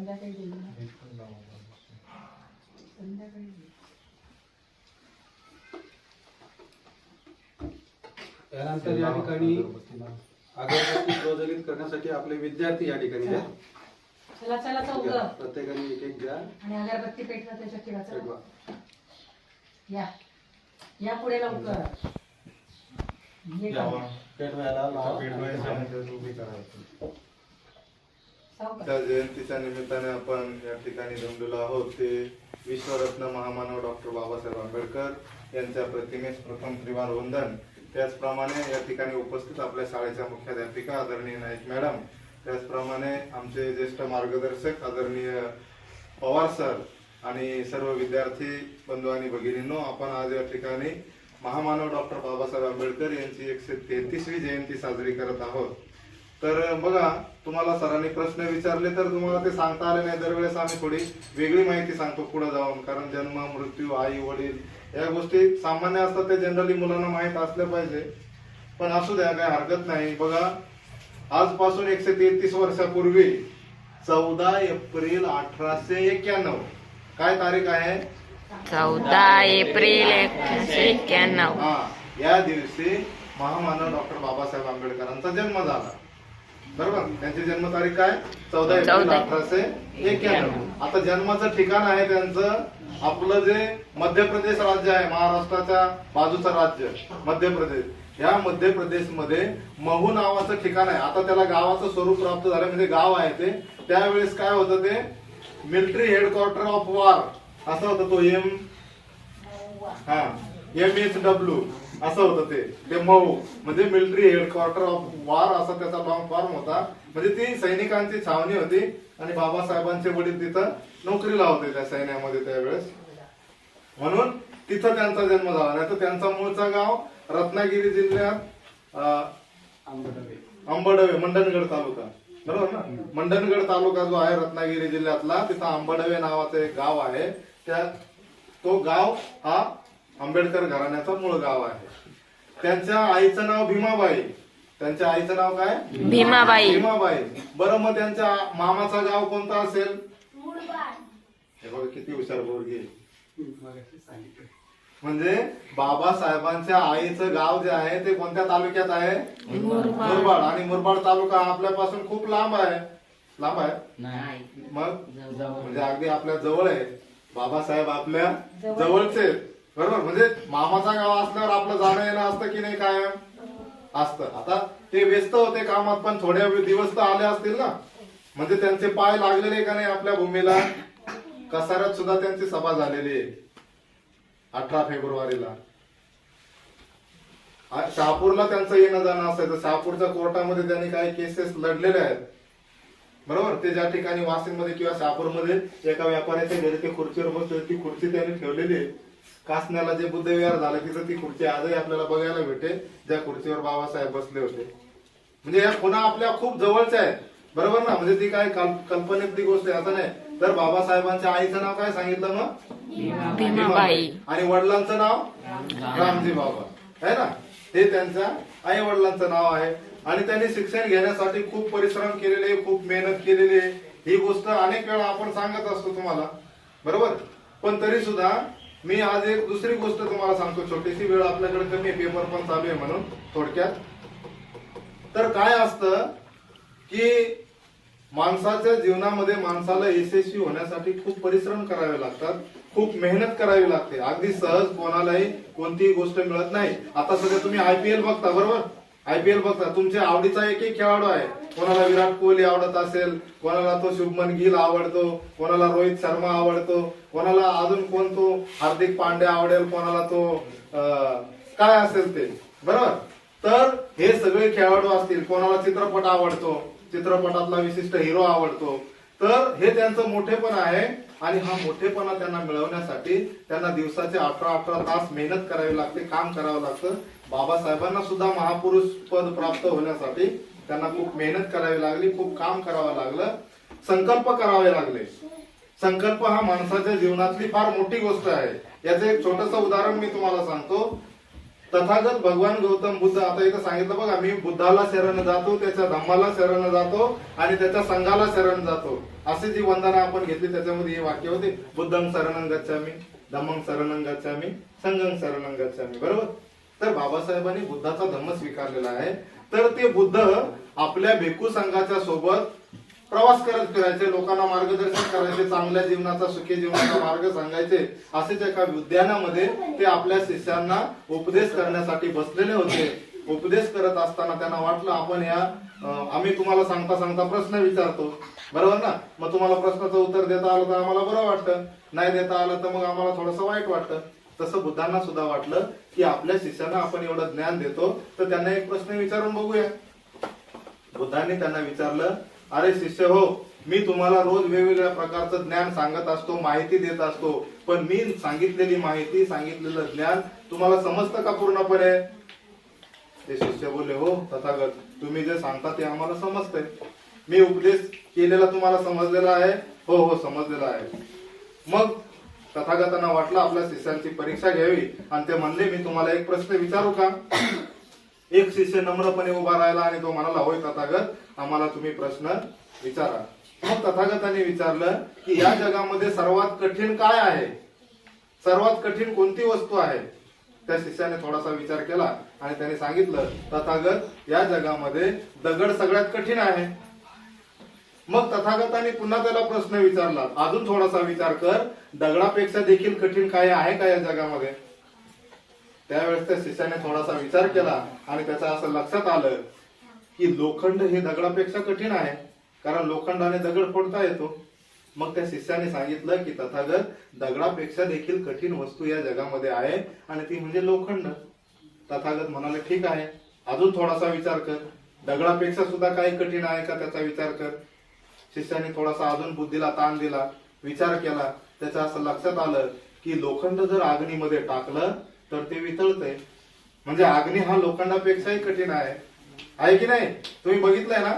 संध्याकाळी देईल ना संध्याकाळी त्यानंतर या ठिकाणी अगरबत्ती प्रज्वलित करण्यासाठी आपले विद्यार्थी या ठिकाणी आहेत चला चला चौघ. घ्या. प्रत्येकाने एक एक घ्या. आणि अगरबत्ती पेटवा त्याच्या चला. पेटवा. या. या पुढे लवकर. हे काम. पेटवायला लावा. त्या जयंतीच्या निमित्ताने आपण या ठिकाणी जमलेलो आहोत ते विश्वरत्न महामानव डॉक्टर बाबासाहेब आंबेडकर यांच्या प्रतिमेस प्रथम त्रिवार वंदन त्याचप्रमाणे या ठिकाणी उपस्थित आपल्या शाळेच्या मुख्याध्यापिका आदरणीय नाईक मॅडम. त्याचप्रमाणे आमचे ज्येष्ठ मार्गदर्शक आदरणीय पवार सर आणि सर्व विद्यार्थी बंधू आणि भगिनींनो आपण आज या ठिकाणी महामानव डॉक्टर बाबासाहेब आंबेडकर यांची एकशे तेहतीसवी जयंती साजरी करत आहोत. तर बघा तुम्हाला सरांनी प्रश्न विचारले तर तुम्हाला ते सांगता आले नाही. दरवेळेस आम्ही थोडी वेगळी माहिती सांगतो पुढे जाऊन कारण जन्म मृत्यू आई वडील या गोष्टी सामान्य असतात ते जनरली मुलांना माहीत असल्या पाहिजे. पण असू द्या काय हरकत नाही. बघा आजपासून एकशे तेहतीस वर्षापूर्वी चौदा एप्रिल अठराशे एक्क्याण्णव. काय तारीख आहे? चौदा एप्रिल एकोणीसशे एक्क्याण्णव. हा या दिवशी महामानव डॉक्टर बाबासाहेब आंबेडकरांचा जन्म झाला. बरोबर? त्यांची जन्मतारीख काय? चौदा एप्रिल. अठराशे एक्क्याण्णव. आता जन्माचं ठिकाण आहे त्यांचं आपलं जे मध्य प्रदेश राज्य आहे महाराष्ट्राच्या बाजूचं राज्य मध्य प्रदेश या मध्य प्रदेशमध्ये महू नावाचं ठिकाण आहे. आता त्याला गावाचं स्वरूप प्राप्त झालं म्हणजे गाव आहे ते. त्यावेळेस काय होतं ते? मिलिटरी हेडक्वार्टर ऑफ वॉर असं होतं तो एम हा. एम एच डब्ल्यू असं होतं ते. ते मऊ. म्हणजे मिलिटरी हेडक्वार्टर ऑफ वॉर असा त्याचा लॉंग फॉर्म होता. म्हणजे ती सैनिकांची छावणी होती आणि बाबासाहेबांचे वडील तिथं नोकरीला होते त्या सैन्यामध्ये त्यावेळेस. म्हणून तिथं त्यांचा जन्म झाला. नाही तर त्यांचा मूळचा गाव रत्नागिरी जिल्ह्यात अंबडवे मंडणगड तालुका. बरोबर ना? मंडणगड तालुका जो आहे रत्नागिरी जिल्ह्यातला तिथं आंबडवे नावाचं एक गाव आहे. त्या तो गाव हा आंबेडकर घराण्याचा मूळ गाव आहे. त्यांच्या आईचं नाव भीमाबाई. त्यांच्या आईचं नाव काय? भीमाबाई. भीमाबाई. बरं मग त्यांच्या मामाचं गाव कोणतं असेल? हे बघा किती हुशार बोरगी म्हणजे बाबासाहेबांच्या आईचं गाव जे आहे ते कोणत्या तालुक्यात आहे? मुरबाड. आणि मुरबाड तालुका आपल्यापासून खूप लांब आहे. लांब आहे? मग? म्हणजे अगदी आपल्या जवळ आहे. बाबासाहेब आपल्या जवळचे. आहेत. बरोबर? म्हणजे मामाचा गाव असल्यावर आपलं जाणं येणं असतं की नाही कायम? असतं. आता ते व्यस्त होते कामात पण थोड्या दिवस तर आले असतील ना? म्हणजे त्यांचे पाय लागलेले का नाही आपल्या भूमीला? कसाऱ्यात सुद्धा त्यांची सभा झालेली आहे. अठरा फेब्रुवारीला. शहापूरला त्यांचं येणं जाणं असायचं. शहापूरच्या कोर्टामध्ये त्यांनी काही केसेस लढलेले आहेत. बरोबर? ते ज्या ठिकाणी वाशिममध्ये किंवा शहापूरमध्ये एका व्यापाऱ्याच्या घरी ते खुर्चीवर बसले ती खुर्ची त्यांनी ठेवलेली आहे. कासण्याला जे बुद्धविहार झालं तिथं ती खुर्ची आजही आपल्याला बघायला भेटेल. ज्या खुर्चीवर बाबासाहेब बसले होते. म्हणजे या खुणा आपल्या खूप जवळच्या आहेत. बरोबर ना? म्हणजे ती काय कल्प- कल्पनेतली गोष्ट आहे असं नाही. तर बाबासाहेबांच्या आईचं नाव काय सांगितलं मग? भीमाबाई. आणि वडिलांचं नाव? रामजी बाबा. आहे ना? हे त्यांच्या आई वडिलांचं नाव आहे. आणि त्यांनी शिक्षण घेण्यासाठी खूप परिश्रम केलेले खूप मेहनत केलेली आहे. ही गोष्ट अनेक वेळा आपण सांगत असतो तुम्हाला. बरोबर? पण तरी सुद्धा मी आज एक दुसरी गोष्ट तुम्हाला सांगतो. छोटीशी वेळ आपल्याकडे कमी आहे. पेपर पण चालू आहे म्हणून थोडक्यात. तर काय असतं की माणसाच्या जीवनामध्ये माणसाला यशस्वी होण्यासाठी खूप परिश्रम करावे लागतात. खूप मेहनत करावी लागते. अगदी सहज कोणालाही कोणतीही गोष्ट मिळत नाही. आता सध्या तुम्ही आयपीएल बघता बरोबर? आयपीएल बघता तुमच्या आवडीचा एक एक खेळाडू आहे. कोणाला विराट कोहली आवडत असेल कोणाला तो शुभमन गिल आवडतो कोणाला रोहित शर्मा आवडतो कोणाला अजून कोण तो हार्दिक पांड्या आवडेल कोणाला तो काय असेल ते. बरोबर? तर हे सगळे खेळाडू असतील कोणाला चित्रपट आवडतो चित्रपटातला विशिष्ट हिरो आवडतो तर हे त्यांचं मोठेपण आहे आणि हा मोठेपणा त्यांना मिळवण्यासाठी त्यांना दिवसाचे अठरा अठरा तास मेहनत करावी लागते काम करावं लागतं. बाबासाहेबांना सुद्धा महापुरुष पद प्राप्त होण्यासाठी त्यांना खूप मेहनत करावी लागली खूप काम करावं लागलं संकल्प करावे लागले. संकल्प हा माणसाच्या जीवनातली फार मोठी गोष्ट आहे. याचं एक छोटस उदाहरण मी तुम्हाला सांगतो. तथागत भगवान गौतम बुद्ध आता इथं सांगितलं बघा मी बुद्धाला शरण जातो त्याच्या धम्माला शरण जातो आणि त्याच्या संघाला शरण जातो. अशी जी वंदना आपण घेतली त्याच्यामध्ये हे वाक्य होते बुद्धम शरणं गच्छामी धम्मं शरणं गच्छामी संघं शरणं गच्छामी. बरोबर? तर बाबासाहेबांनी बुद्धाचा धम्म स्वीकारलेला आहे. तर ते बुद्ध आपल्या भिक्खू संघाच्या सोबत प्रवास करत फिरायचे लोकांना मार्गदर्शन करायचे चांगल्या जीवनाचा सुखी जीवनाचा मार्ग सांगायचे असेच एका उद्यानामध्ये ते आपल्या शिष्यांना उपदेश करण्यासाठी बसलेले होते. उपदेश करत असताना त्यांना वाटलं आपण या आम्ही तुम्हाला सांगता सांगता प्रश्न विचारतो. बरोबर ना? मग तुम्हाला प्रश्नाचं उत्तर देता आलं तर आम्हाला बरं वाटतं. नाही देता आलं तर मग आम्हाला थोडंसं वाईट वाटतं. तसं बुद्धांना सुद्धा वाटलं की आपल्या शिष्यांना आपण एवढं ज्ञान देतो तर त्यांना एक प्रश्न विचारून बघूया. बुद्धांनी त्यांना विचारलं अरे शिष्य हो मी तुम्हाला रोज वेगवेगळ्या प्रकारचं ज्ञान सांगत असतो माहिती देत असतो पण मी सांगितलेली माहिती सांगितलेलं ज्ञान तुम्हाला समजतं का पूर्णपणे? ते शिष्य बोलले हो तथागत. तुम्ही जे सांगता ते आम्हाला समजतंय. मी उपदेश केलेला तुम्हाला समजलेला आहे. हो हो समजलेला आहे. मग तथागतांना वाटलं आपल्या शिष्यांची परीक्षा घ्यावी. आणि ते म्हणले मी तुम्हाला एक प्रश्न विचारू का? एक शिष्य नम्रपणे उभा राहिला आणि तो म्हणाला होय तथागत आम्हाला तुम्ही प्रश्न विचारा. मग तथागतांनी विचारलं की या जगामध्ये सर्वात कठीण काय आहे? सर्वात कठीण कोणती वस्तू आहे? त्या शिष्याने थोडासा विचार केला आणि त्याने सांगितलं तथागत या जगामध्ये दगड सगळ्यात कठीण आहे. मग तथागताने पुन्हा त्याला प्रश्न विचारला. अजून थोडासा विचार कर. दगडापेक्षा देखील कठीण काय आहे का या जगामध्ये त्यावेळेस त्या शिष्याने थोडासा विचार केला आणि त्याचा असं लक्षात आलं की लोखंड हे दगडापेक्षा कठीण आहे कारण लोखंडाने दगड फोडता येतो. मग त्या शिष्याने सांगितलं की तथागत दगडापेक्षा देखील कठीण वस्तू या जगामध्ये आहे आणि ती म्हणजे लोखंड. तथागत म्हणाले ठीक आहे. अजून थोडासा विचार कर. दगडापेक्षा सुद्धा काही कठीण आहे का त्याचा विचार कर. शिष्याने थोडासा अजून बुद्धीला ताण दिला विचार केला. त्याच्या असं लक्षात आलं की लोखंड जर अग्नीमध्ये टाकलं तर ते वितळते म्हणजे अग्नी हा लोखंडापेक्षाही कठीण आहे. आहे की नाही? तुम्ही बघितलंय ना?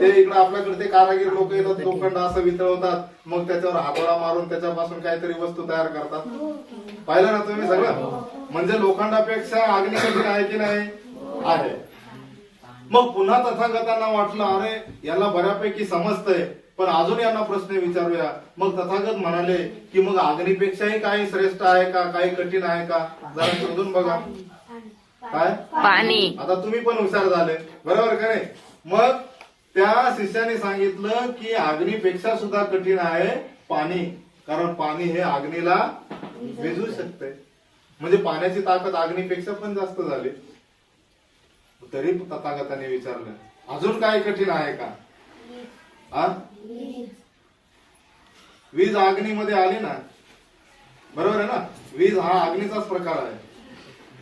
ते इकडे आपल्याकडे ते कारागीर लोक येतात लोखंड असं वितळवतात. मग त्याच्यावर हातोडा मारून त्याच्यापासून काहीतरी वस्तू तयार करतात. पाहिलं ना तुम्ही सगळं? म्हणजे लोखंडापेक्षा अग्नी कठीण आहे की नाही? आहे. मग पुन्हा तथागतांना वाटलं अरे याला बऱ्यापैकी समजतंय. पण अजून यांना प्रश्न विचारूया. मग तथागत म्हणाले की मग अग्नीपेक्षाही काही श्रेष्ठ आहे का? काही कठीण आहे का? जरा शोधून बघा. काय? पाणी. आता तुम्ही पण हुशार झाले. बरोबर का नाही? मग त्या शिष्याने सांगितलं की अग्नीपेक्षा सुद्धा कठीण आहे पाणी. कारण पाणी हे अग्नीला विझू शकते म्हणजे पाण्याची ताकद अग्नीपेक्षा पण जास्त झाली. तरी तथागताने विचारलं. अजून काय कठीण आहे का? आ? वीज अग्नीमध्ये आली ना? बरोबर आहे ना? वीज हा अग्नीचाच प्रकार आहे.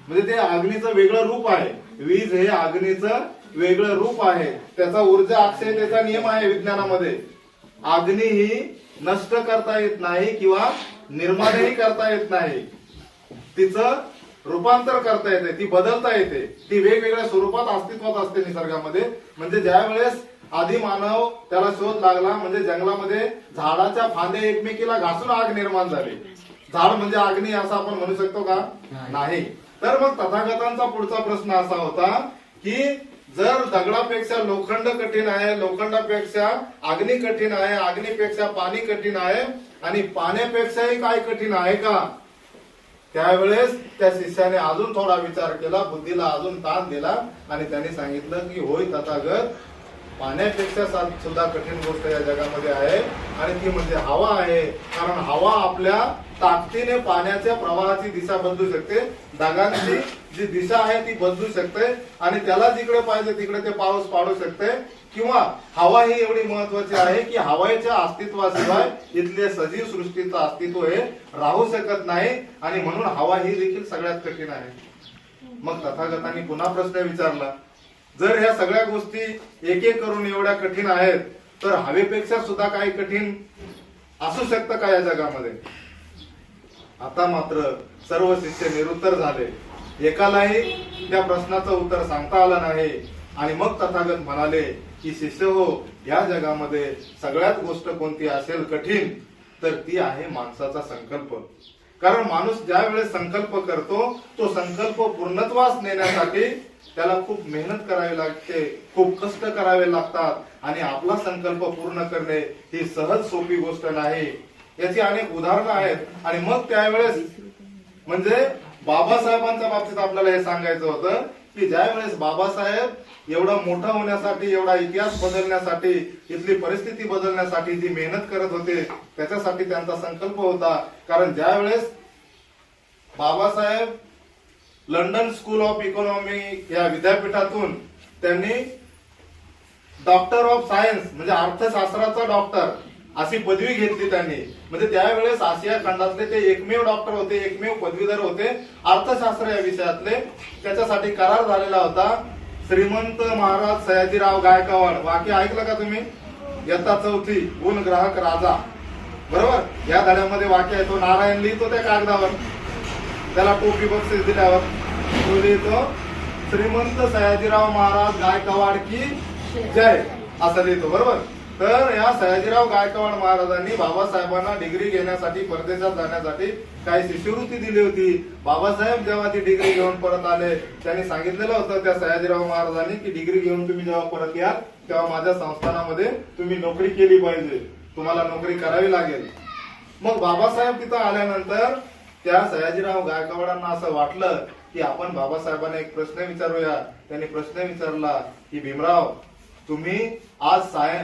म्हणजे ते अग्नीचं वेगळं रूप आहे. वीज हे अग्नीचं वेगळं रूप आहे. त्याचा ऊर्जा अक्षयतेचा नियम आहे विज्ञानामध्ये. अग्नी ही नष्ट करता येत नाही किंवा निर्माणही करता येत नाही. तिचं रूपांतर करता येते ती बदलता येते. ती वेगवेगळ्या स्वरूपात अस्तित्वात असते निसर्गामध्ये. म्हणजे ज्या वेळेस आधी मानव त्याला शोध लागला म्हणजे जंगलामध्ये झाडाच्या फांद्या एकमेकीला घासून आग निर्माण झाली. झाड म्हणजे अग्नी असं आपण म्हणू शकतो का? नाही. तर मग तथागतांचा पुढचा प्रश्न असा होता की जर दगडापेक्षा लोखंड कठीण आहे लोखंडापेक्षा अग्नी कठीण आहे अग्नीपेक्षा पाणी कठीण आहे आणि पाण्यापेक्षाही काय कठीण आहे का? त्यावेळेस त्या शिष्याने अजून थोडा विचार केला बुद्धीला अजून ताण दिला आणि त्याने सांगितलं की होय तथागत पाण्यापेक्षा सुद्धा कठीण गोष्ट या जगामध्ये आहे आणि ती म्हणजे हवा आहे. कारण हवा आपल्या ताकदीने पाण्याच्या प्रवाहाची दिशा बदलू शकते. ढगांची जी दिशा आहे ती बदलू शकते आणि त्याला जिकडे पाहिजे तिकडे ते पाऊस पाडू शकते. किंवा हवा ही एवढी महत्वाची आहे की हवाईच्या अस्तित्वाशिवाय इथल्या सजीव सृष्टीचं अस्तित्व हे राहू शकत नाही आणि म्हणून हवा ही देखील सगळ्यात कठीण आहे. मग तथागतांनी पुन्हा प्रश्न विचारला. जर ह्या सगळ्या गोष्टी एक एक करून एवढ्या कठीण आहेत तर हवेपेक्षा सुद्धा काही कठीण असू शकतं का या जगामध्ये? आता मात्र सर्व शिष्य निरुत्तर झाले. एकालाही त्या प्रश्नाचं उत्तर सांगता आलं नाही. आणि मग तथागत म्हणाले की शिष्य हो या जगामध्ये सगळ्यात गोष्ट कोणती असेल कठीण तर ती आहे माणसाचा संकल्प. कारण माणूस ज्या वेळेस संकल्प करतो तो संकल्प पूर्णत्वास नेण्यासाठी त्याला खूप मेहनत करावी लागते खूप कष्ट करावे लागतात आणि आपला संकल्प पूर्ण करणे ही सहज सोपी गोष्ट नाही. याची अनेक उदाहरणं आहेत. आणि मग त्यावेळेस म्हणजे बाबासाहेबांच्या बाबतीत आपल्याला हे सांगायचं होतं की ज्या वेळेस बाबासाहेब एवढा मोठा होण्यासाठी एवढा इतिहास बदलण्यासाठी इथली परिस्थिती बदलण्यासाठी जी मेहनत करत होते त्याच्यासाठी त्यांचा संकल्प होता. कारण ज्या वेळेस Babasaheb London school of economy या विद्यापीठातून त्यांनी डॉक्टर ऑफ सायन्स म्हणजे अर्थशास्त्राचा डॉक्टर अशी पदवी घेतली त्यांनी. म्हणजे त्यावेळेस आशिया खंडातले ते एकमेव डॉक्टर होते एकमेव पदवीधर होते. अर्थशास्त्र या विषयातले. त्याच्यासाठी करार झालेला होता श्रीमंत महाराज सयाजीराव गायकवाड. वाक्य ऐकलं का तुम्ही? यत्ता चौथी गुण ग्राहक राजा. बरोबर? या धड्यामध्ये वाक्य आहे तो नारायण लिहितो त्या कागदावर. त्याला टोपी बक्षीस दिल्यावर. तो लिहितो श्रीमंत सयाजीराव महाराज गायकवाड की जय असं लिहितो बरोबर? तर या सयाजीराव गायकवाड महाराजांनी बाबासाहेबांना डिग्री घेण्यासाठी परदेशात जाण्यासाठी काही शिष्यवृत्ती दिली होती. बाबासाहेब जेव्हा ती डिग्री घेऊन परत आले त्यांनी सांगितलेलं होतं त्या सयाजीराव महाराजांनी की डिग्री घेऊन तुम्ही जेव्हा परत याल तेव्हा माझ्या संस्थानामध्ये तुम्ही नोकरी केली पाहिजे. तुम्हाला नोकरी करावी लागेल. मग बाबासाहेब तिथं आल्यानंतर त्या सयाजीराव गायकवाडांना असं वाटलं की आपण बाबासाहेबांना एक प्रश्न विचारूया. त्यांनी प्रश्न विचारला की भीमराव तुम्ही आज साय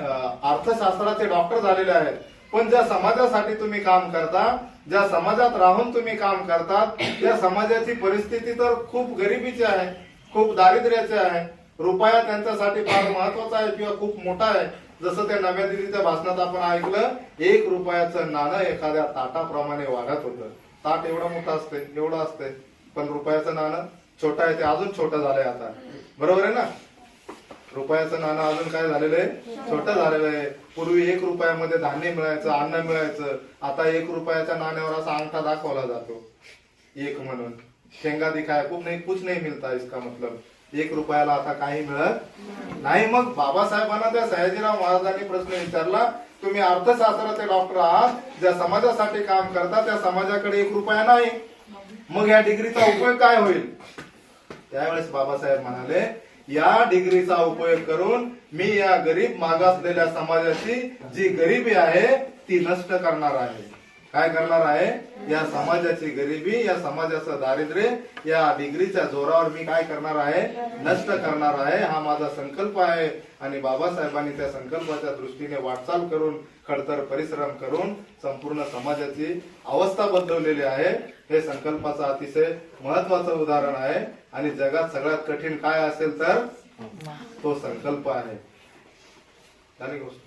अर्थशास्त्राचे डॉक्टर झालेले आहेत. पण ज्या समाजासाठी तुम्ही काम करता ज्या समाजात राहून तुम्ही काम करतात त्या समाजाची परिस्थिती तर खूप गरिबीची आहे खूप दारिद्र्याची आहे. रुपया त्यांच्यासाठी फार महत्त्वाचा आहे किंवा खूप मोठा आहे. जसं त्या नव्या दिल्लीच्या भाषणात आपण ऐकलं एक रुपयाचं नाणं एखाद्या ताटाप्रमाणे वाढत होतं. ताट एवढं मोठं असते एवढं असते पण रुपयाचं नाणं छोटं आहे ते अजून छोटं झालंय आता. बरोबर आहे ना? रुपयाचं नाणं अजून काय झालेलं आहे? छोटं झालेलं आहे. पूर्वी एक रुपयामध्ये धान्य मिळायचं अन्न मिळायचं. आता एक रुपयाच्या नाण्यावर असा अंगठा दाखवला जातो. एक म्हणून. शेंगा दिखाय खूप नाही कुछ नाही मिळता इसका मतलब. एक रुपयाला आता काही मिळत नाही. मग बाबासाहेबांना त्या सयाजीराव महाराजांनी प्रश्न विचारला तुम्ही अर्थशास्त्राचे डॉक्टर आहात ज्या समाजासाठी काम करता त्या समाजाकडे एक रुपया नाही. मग या डिग्रीचा उपयोग काय होईल? त्यावेळेस बाबासाहेब म्हणाले या डिग्रीचा उपयोग करून मी या गरीब मागासलेल्या समाजाची जी गरिबी आहे ती नष्ट करणार आहे. काय करणार आहे? या समाजाची गरिबी या समाजाचं दारिद्र्य या डिग्रीच्या जोरावर मी काय करणार आहे? नष्ट करणार आहे. हा माझा संकल्प आहे. आणि बाबासाहेबांनी त्या संकल्पाच्या दृष्टीने वाटचाल करून खडतर परिश्रम करून संपूर्ण समाजाची अवस्था बदलवलेली आहे. हे संकल्पाचं अतिशय महत्वाचं उदाहरण आहे. आणि जगात सगळ्यात कठीण काय असेल तर? तो संकल्प आहे. झाली गोष्ट.